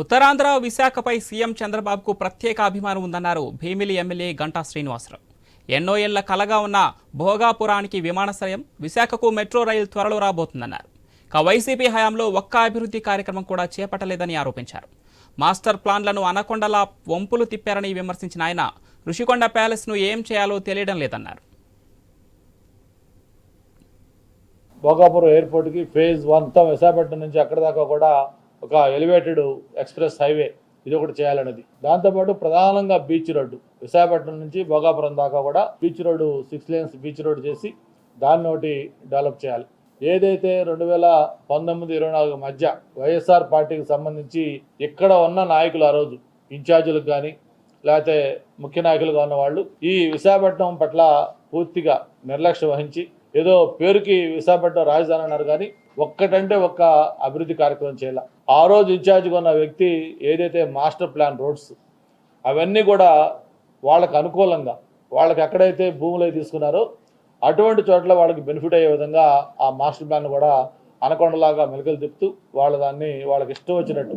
Uttarandhra విశాఖపై CM చంద్రబాబుకు ప్రత్యేక అభిమానం ఉందన్నారు భీమిలి ఎమ్మెల్యే గంటా శ్రీనివాసరావు. ఎన్నో ఏళ్ళ కలగా ఉన్న భోగాపురానికి విమానాశ్రయం విశాఖకు మెట్రో రైలు త్వరలో రాబోతుందన్నారు. ఇక వైసీపీ హయాంలో ఒక్క అభివృద్ధి కార్యక్రమం కూడా చేపట్టలేదని ఆరోపించారు. మాస్టర్ ప్లాన్లను అనకొండలా వంపులు తిప్పారని విమర్శించిన ఆయన ఋషికొండ ప్యాలెస్ను ఏం చేయాలో తెలియడం లేదన్నారు. భోగాపురం ఎయిర్పోర్ట్కి ఫేజ్ వన్ విశాఖపట్నం నుంచి అక్కడ దాకా కూడా ఒక ఎలివేటెడ్ ఎక్స్ప్రెస్ హైవే ఇది ఒకటి చేయాలన్నది. దాంతోపాటు ప్రధానంగా బీచ్ రోడ్డు విశాఖపట్నం నుంచి భోగాపురం దాకా కూడా beach road six lanes beach road చేసి దాన్ని ఒకటి డెవలప్ చేయాలి. ఏదైతే రెండు వేల పంతొమ్మిది ఇరవై నాలుగు మధ్య వైఎస్ఆర్ పార్టీకి సంబంధించి ఇక్కడ ఉన్న నాయకులు ఆ రోజు ఇన్ఛార్జీలకు కానీ లేకపోతే ముఖ్య నాయకులుగా ఉన్న వాళ్ళు ఈ విశాఖపట్నం పట్ల పూర్తిగా నిర్లక్ష్యం వహించి ఏదో పేరుకి విశాఖపట్నం రాజధాని అన్నారు కానీ ఒక్కటంటే ఒక్క అభివృద్ధి కార్యక్రమం చేయాల. ఆ రోజు ఇన్ఛార్జ్గా ఉన్న వ్యక్తి ఏదైతే మాస్టర్ ప్లాన్ రోడ్స్ అవన్నీ కూడా వాళ్ళకు అనుకూలంగా వాళ్ళకి ఎక్కడైతే భూములు తీసుకున్నారో అటువంటి చోట్ల వాళ్ళకి బెనిఫిట్ అయ్యే విధంగా ఆ మాస్టర్ ప్లాన్ కూడా అనకొండలాగా మెలకలు తిప్పుతూ వాళ్ళ దాన్ని వాళ్ళకి ఇష్టం వచ్చినట్టు